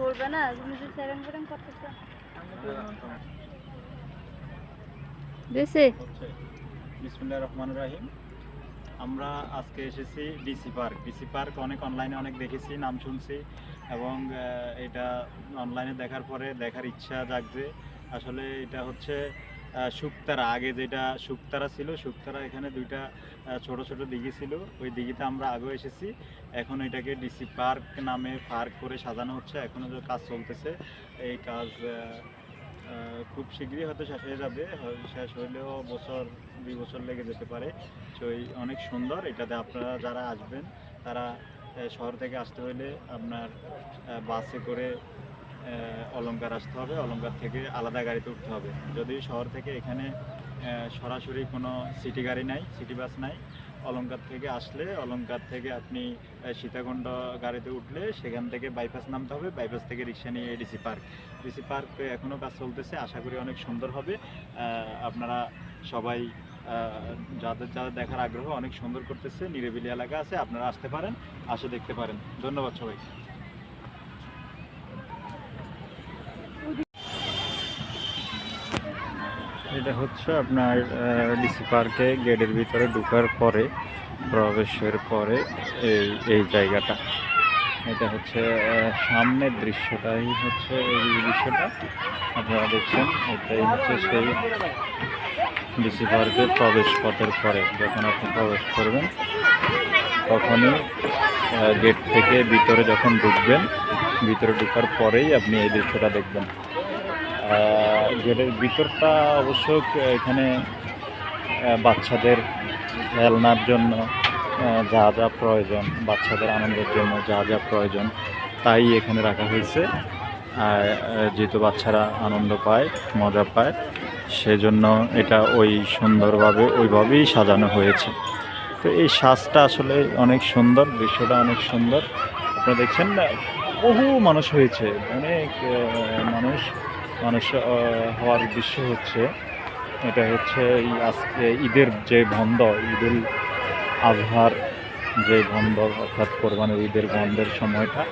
করবে না? তুমি যে সেরেন ফেরেন করতেছো। চাও হচ্ছে বিসমুল্লাহ রহমান রাহিম। আমরা আজকে এসেছি ডিসি পার্ক। ডিসি পার্ক অনেক অনলাইনে অনেক দেখেছি নাম শুনছি এবং এটা অনলাইনে দেখার পরে দেখার ইচ্ছা জাগছে। আসলে এটা হচ্ছে শুকতারা। আগে যেটা শুকতারা ছিল, শুকতারা এখানে দুইটা ছোট ছোট দিঘি ছিল। ওই দিঘিতে আমরা আগেও এসেছি। এখন এটাকে ডিসি পার্ক নামে পার্ক করে সাজানো হচ্ছে। এখনও যে কাজ চলতেছে, এই কাজ খুব শীঘ্রই হয়তো শেষ হয়ে যাবে। শেষ হইলেও বছর, দুই বছর লেগে যেতে পারে। তো অনেক সুন্দর। এটাতে আপনারা যারা আসবেন, তারা শহর থেকে আসতে হলে আপনার বাসে করে আহ, অলংকার আসতে হবে অলঙ্কার থেকে আলাদা গাড়িতে উঠতে হবে। যদি শহর থেকে এখানে সরাসরি কোনো সিটি গাড়ি নাই সিটি বাস নাই অলংকার থেকে আসলে অলঙ্কার থেকে আপনি সীতাকুণ্ড গাড়িতে উঠলে সেখান থেকে বাইপাস নামতে হবে বাইপাস থেকে রিক্সা নিয়ে ডিসি পার্ক ডিসি পার্ক এখনও কাজ চলতেছে আশা করি অনেক সুন্দর হবে। আপনারা সবাই যাদের যাদের দেখার আগ্রহ অনেক সুন্দর করতেছে নিরিবিলি এলাকা আছে আপনারা আসতে পারেন আসে দেখতে পারেন। ধন্যবাদ সবাই এটা হচ্ছে আপনার ডিসি পার্কে গেটের ভিতরে ঢোকার পরে, প্রবেশের পরে এই এই জায়গাটা। এটা হচ্ছে সামনের দৃশ্যটাই হচ্ছে এই দৃশ্যটা। আপনারা দেখছেন, এটাই হচ্ছে সেই ডিসি পার্কের প্রবেশ পথের পরে। যখন আপনি প্রবেশ করবেন, তখনই গেট থেকে ভিতরে যখন ঢুকবেন, ভিতরে ঢোকার পরেই আপনি এই দৃশ্যটা দেখবেন। গেটের ভিতরটা অবশ্য এখানে বাচ্চাদের খেলনার জন্য যা যা প্রয়োজন, বাচ্চাদের আনন্দের জন্য যা যা প্রয়োজন, তাই এখানে রাখা হয়েছে। আর যেহেতু বাচ্চারা আনন্দ পায়, মজা পায়, সেজন্য এটা ওই সুন্দরভাবে, ওইভাবেই সাজানো হয়েছে। তো এই সাজটা আসলে অনেক সুন্দর, দৃশ্যটা অনেক সুন্দর। আপনারা দেখছেন বহু মানুষ হয়েছে, অনেক মানুষ মানুষ হওয়ার উদ্দেশ্য হচ্ছে, এটা হচ্ছে এই আজকে ঈদের যে বন্ধ ঈদুল আজহার যে বন্ধ অর্থাৎ কোরবানির ঈদের বন্ধের সময়টা,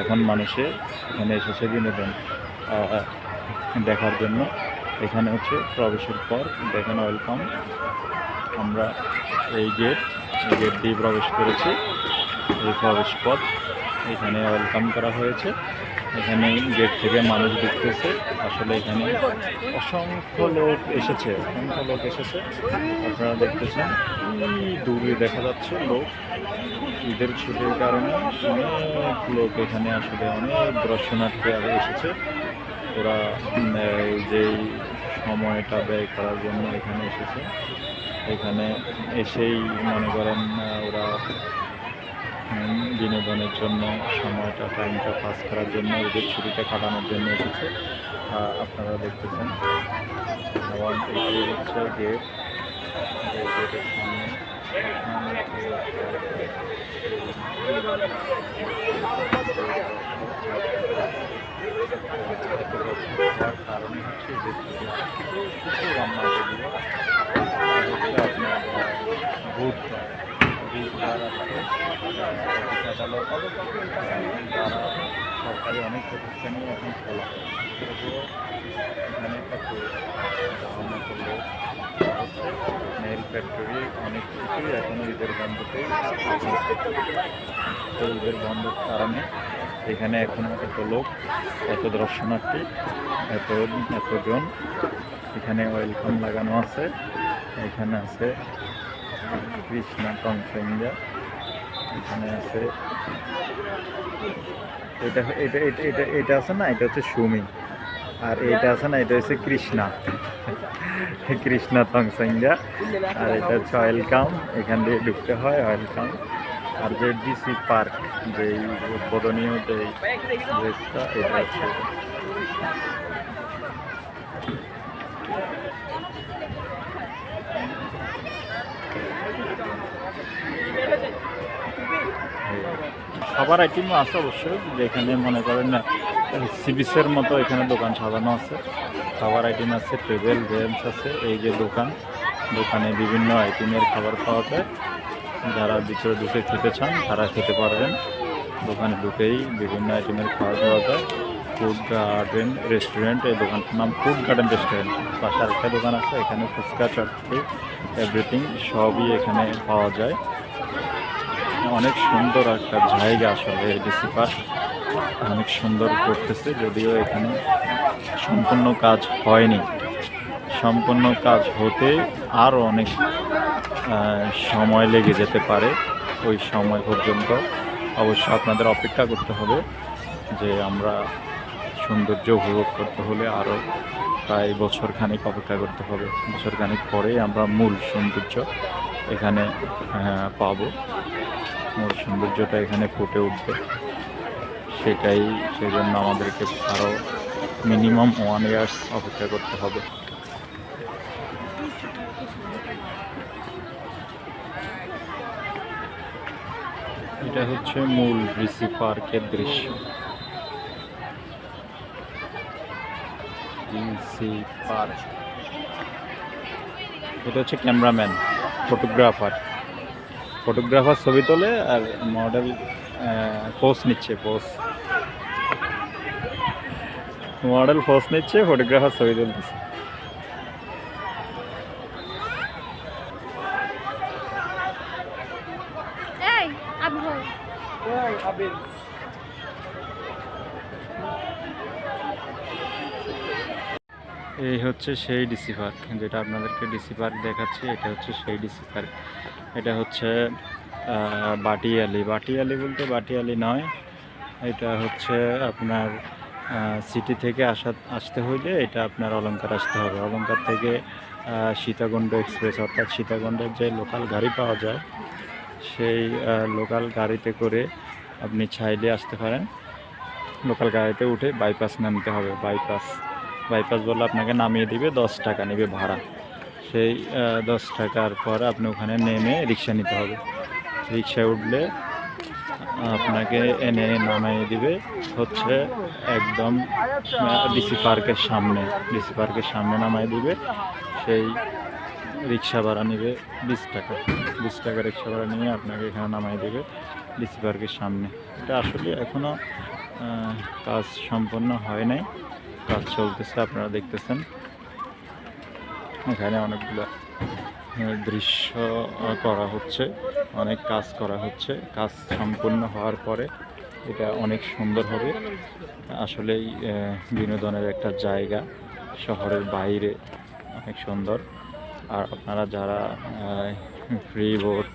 এখন মানুষে এখানে এসেছে বিনোদন দেখার জন্য। এখানে হচ্ছে প্রবেশের পর দেখেন ওয়েলকাম আমরা এই গেট এই গেট দিয়ে প্রবেশ করেছি। এই প্রবেশ পথ এখানে ওয়েলকাম করা হয়েছে। এখানে গেট থেকে মানুষ দেখতেছে আসলে এখানে অসংখ্য লোক এসেছে, অসংখ্য লোক এসেছে। আপনারা দেখতেছেন দূরে দেখা যাচ্ছে লোক। ঈদের ছুটির কারণে অনেক লোক এখানে আসলে অনেক দর্শনার্থী আরও এসেছে। ওরা যেই সময়টা ব্যয় করার জন্য এখানে এসেছে। এখানে এসেই মনে করেন ওরা বিনোদনের জন্য সময়টা টাইমটা পাস করার জন্য ওদের ছুটিটা কাটানোর জন্য এসেছে। আপনারা দেখতেছেন। এবং এটি হচ্ছে গেট সামনে কারণ হচ্ছে যে কিছু রান্না যেগুলো হচ্ছে আপনার বুধবার বুধবার আছে অফিস আদালত যারা সরকারি অনেক প্রতিষ্ঠানই এখন খোলা। এখানে একটা লোক হচ্ছে নেল ফ্যাক্টরি, অনেক কিছুই এখন ঈদের বন্ধতেই তো ঈদের বন্ধের কারণে। এখানে এখনও এত লোক, এত দর্শনার্থী, এত, এতজন। এখানে ওয়েলকাম লাগানো আছে। এখানে আছে কৃষ্ণা কংসেঞ্জা এখানে আছে। এটা এটা এটা এটা এটা আছে না? এটা হচ্ছে সুমি। আর এটা আছে না? এটা হচ্ছে কৃষ্ণা। কৃষ্ণা তংসেঞ্জা আর এটা হচ্ছে ওয়েলকাম এখান দিয়ে ঢুকতে হয় ওয়েলকাম আর যে ডিসি পার্ক যে উদ্বোধনীয় যে এটা হচ্ছে খাবার আইটেমও আছে অবশ্যই, যেখানে মনে করেন সিবিসের মতো এখানে দোকান সাজানো আছে। খাবার আইটেম আছে টেবিল বেঞ্চ আছে, এই যে দোকান দোকানে বিভিন্ন আইটেমের খাবার পাওয়া যায়। যারা ভিতরে ঢুকে খেতে চান, তারা খেতে পারবেন। দোকানে ঢুকেই বিভিন্ন আইটেমের খাবার পাওয়া যায়। ফুড গার্ডেন রেস্টুরেন্ট এই দোকানটার নাম ফুড গার্ডেন রেস্টুরেন্ট পাশে আরেকটা দোকান আছে, এখানে ফুচকা, চটপটি এভরিথিং সবই এখানে পাওয়া যায়। অনেক সুন্দর একটা জায়গা আসলে ডিসি পার্ক। অনেক সুন্দর করতেছে, যদিও এখানে সম্পূর্ণ কাজ হয়নি। সম্পূর্ণ কাজ হতে আরও অনেক সময় লেগে যেতে পারে ওই সময় পর্যন্ত। অবশ্য আপনাদের অপেক্ষা করতে হবে যে আমরা সৌন্দর্য উপভোগ করতে হলে আরও প্রায় বছর খানিক অপেক্ষা করতে হবে। বছর খানিক পরেই আমরা মূল সৌন্দর্য এখানে পাবো। মূল সৌন্দর্যটা এখানে ফুটে উঠবে। সেটাই সেজন্য আমাদেরকে আরও মিনিমাম ওয়ান ইয়ার্স অপেক্ষা করতে হবে। এটা হচ্ছে মূল রিসি পার্কের দৃশ্য। পার্ক। এটা হচ্ছে ক্যামেরাম্যান, ফটোগ্রাফার। ফটোগ্রাফার ছবি তোলে আর মডেল পোস্ট নিচ্ছে পোস্ট মডেল পোস্ট নিচ্ছে ফটোগ্রাফার ছবি তুলতেছে এই আবু এই হচ্ছে সেই ডিসি পার্ক যেটা আপনাদেরকে ডিসি পার্ক দেখাচ্ছি, এটা হচ্ছে সেই ডিসি পার্ক এটা হচ্ছে বাটিয়ালি। বাটিয়ালি বলতে বাটিয়ালি নয়, এটা হচ্ছে আপনার সিটি থেকে আসা, আসতে হইলে এটা আপনার অলঙ্কার আসতে হবে। অলঙ্কার থেকে সীতাকুণ্ড এক্সপ্রেস অর্থাৎ সীতাকুণ্ডের যে লোকাল গাড়ি পাওয়া যায়, সেই লোকাল গাড়িতে করে আপনি চাইলে আসতে পারেন। লোকাল গাড়িতে উঠে বাইপাস নামতে হবে বাইপাস বাইপাস বলে আপনাকে নামিয়ে দিবে, দশ টাকা নেবে ভাড়া। সেই দশ টাকার পর আপনি ওখানে নেমে রিক্সা নিতে হবে। রিক্সায় উঠলে আপনাকে এনে নামিয়ে দিবে হচ্ছে একদম ডিসি পার্কের সামনে। ডিসি পার্কের সামনে নামাই দিবে, সেই রিক্সা ভাড়া নেবে বিশ টাকা। বিশ টাকা রিক্সা ভাড়া নিয়ে আপনাকে এখানে নামাই দেবে ডিসি পার্কের সামনে। এটা আসলে এখনও কাজ সম্পন্ন হয় নাই। কাজ চলতেছে, আপনারা দেখতেছেন। এখানে অনেকগুলো দৃশ্য করা হচ্ছে, অনেক কাজ করা হচ্ছে। কাজ সম্পূর্ণ হওয়ার পরে এটা অনেক সুন্দর হবে। আসলেই বিনোদনের একটা জায়গা, শহরের বাইরে অনেক সুন্দর। আর আপনারা যারা ফ্রি বোট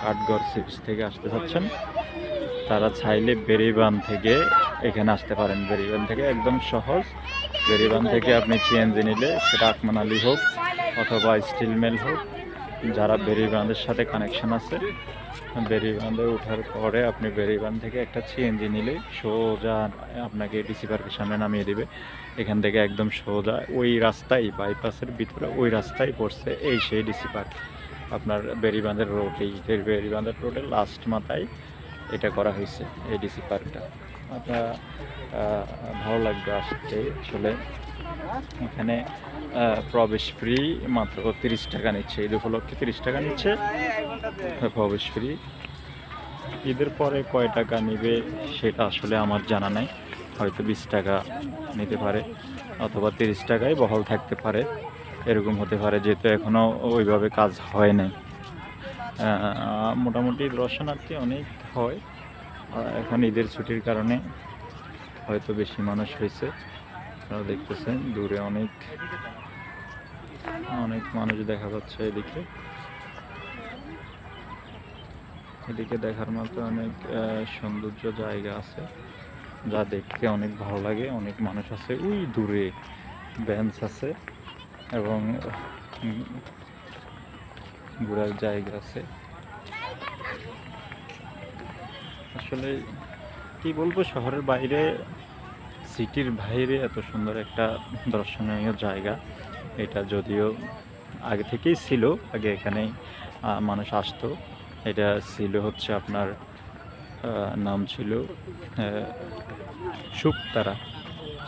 কাঠগড় সিপস থেকে আসতে চাচ্ছেন, তারা চাইলে বেরিবান থেকে এখানে আসতে পারেন। বেরিবান থেকে একদম সহজ। বেরিবান থেকে আপনি সিএনজি নিলে সেটা আকমানালি হোক অথবা স্টিল মেল হোক, যারা বেরিবাঁধের সাথে কানেকশন আছে বেরিবাঁধে ওঠার পরে আপনি বেরিবাঁধ থেকে একটা সিএনজি নিলে সোজা আপনাকে ডিসি পার্কের সামনে নামিয়ে দিবে। এখান থেকে একদম সোজা ওই রাস্তায় বাইপাসের ভিতরে ওই রাস্তায় পড়ছে এই সেই ডিসি পার্ক আপনার বেরিবাঁধের রোড এই বেরিবাঁধের রোডের লাস্ট মাথায় এটা করা হয়েছে, এই ডিসি পার্কটা আপনার ভালো লাগবে আসতে। আসলে এখানে প্রবেশ ফ্রি মাত্র তিরিশ টাকা নিচ্ছে। ঈদ উপলক্ষে তিরিশ টাকা নিচ্ছে। প্রবেশ ফ্রি ঈদের পরে কয় টাকা নেবে সেটা আসলে আমার জানা নাই। হয়তো বিশ টাকা নিতে পারে অথবা তিরিশ টাকায় বহাল থাকতে পারে। এরকম হতে পারে, যেহেতু এখনও ওইভাবে কাজ হয় নাই। মোটামুটি দর্শনার্থী অনেক হয়। এখন ঈদের ছুটির কারণে হয়তো বেশি মানুষ হয়েছে। আপনারা দেখতেছেন, দূরে অনেক অনেক মানুষ দেখা যাচ্ছে এদিকে। এদিকে দেখার মতো অনেক সৌন্দর্য জায়গা আছে, যা দেখতে অনেক ভালো লাগে, অনেক মানুষ আছে। ওই দূরে বেঞ্চ আছে এবং ঘোরার জায়গা আছে। আসলে কি বলব, শহরের বাইরে, সিটির বাইরে এত সুন্দর একটা দর্শনীয় জায়গা। এটা যদিও আগে থেকেই ছিল, আগে এখানেই মানুষ আসতো। এটা ছিল হচ্ছে আপনার নাম ছিল শুকতারা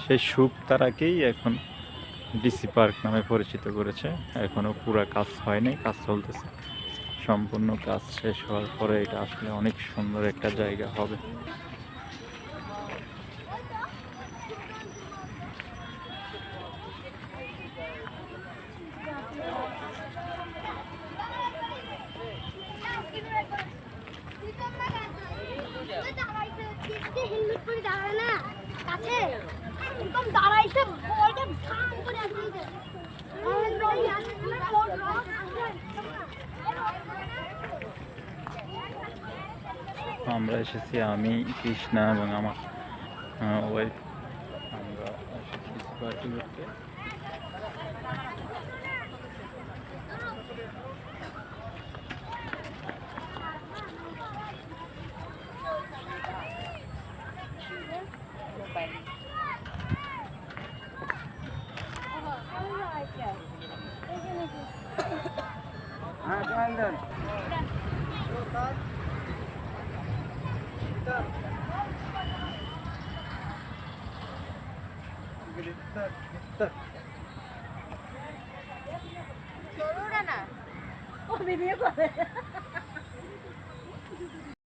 সেই শুকতারাকেই এখন ডিসি পার্ক নামে পরিচিত করেছে। এখনও পুরা কাজ হয়নি কাজ চলতেছে। সম্পূর্ণ কাজ শেষ হওয়ার পরে এটা আসলে অনেক সুন্দর একটা জায়গা হবে। দাঁড়াইছে আমরা এসেছি আমি কৃষ্ণা এবং আমার ওয়াইফ আমরা এসেছি স্কোয়ারটি করতে ও ভিডিও করে।